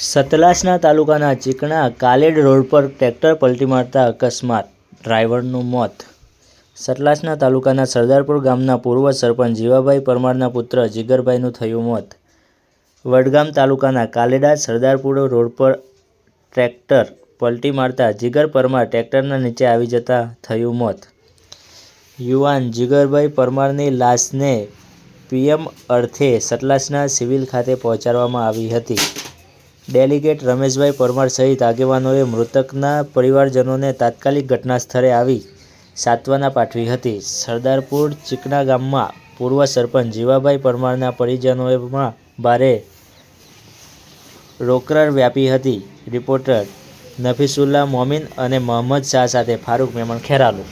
સતલાસના તાલુકાના ચીકણા કાલેડ રોડ પર ટ્રેક્ટર પલટી મારતા અકસ્માત. ડ્રાઈવરનું મોત. સતલાસના તાલુકાના સરદારપુર ગામના પૂર્વ સરપંચ જીવાભાઈ પરમારના પુત્ર જીગરભાઈનું થયું મોત. વડગામ તાલુકાના કાલેડા સરદારપુર રોડ પર ટ્રેક્ટર પલટી મારતા જીગર પરમાર ટ્રેક્ટરના નીચે આવી જતા થયું મોત. યુવાન જીગરભાઈ પરમારની લાશને પીએમ અર્થે સતલાસના સિવિલ ખાતે પહોંચાડવામાં આવી હતી. ડેલીગેટ રમેશભાઈ પરમાર સહિત આગેવાનોએ મૃતકના પરિવારજનોને તાત્કાલિક ઘટનાસ્થળે આવી સાંત્વના પાઠવી હતી. સરદારપુર ચીકણા ગામમાં પૂર્વ સરપંચ જીવાભાઈ પરમારના પરિજનોમાં ભારે રોકરાળ વ્યાપી હતી. રિપોર્ટર નફીસુલ્લા મોમીન અને મોહમ્મદ શાહ સાથે ફારૂક મેમણ ખેરાલુ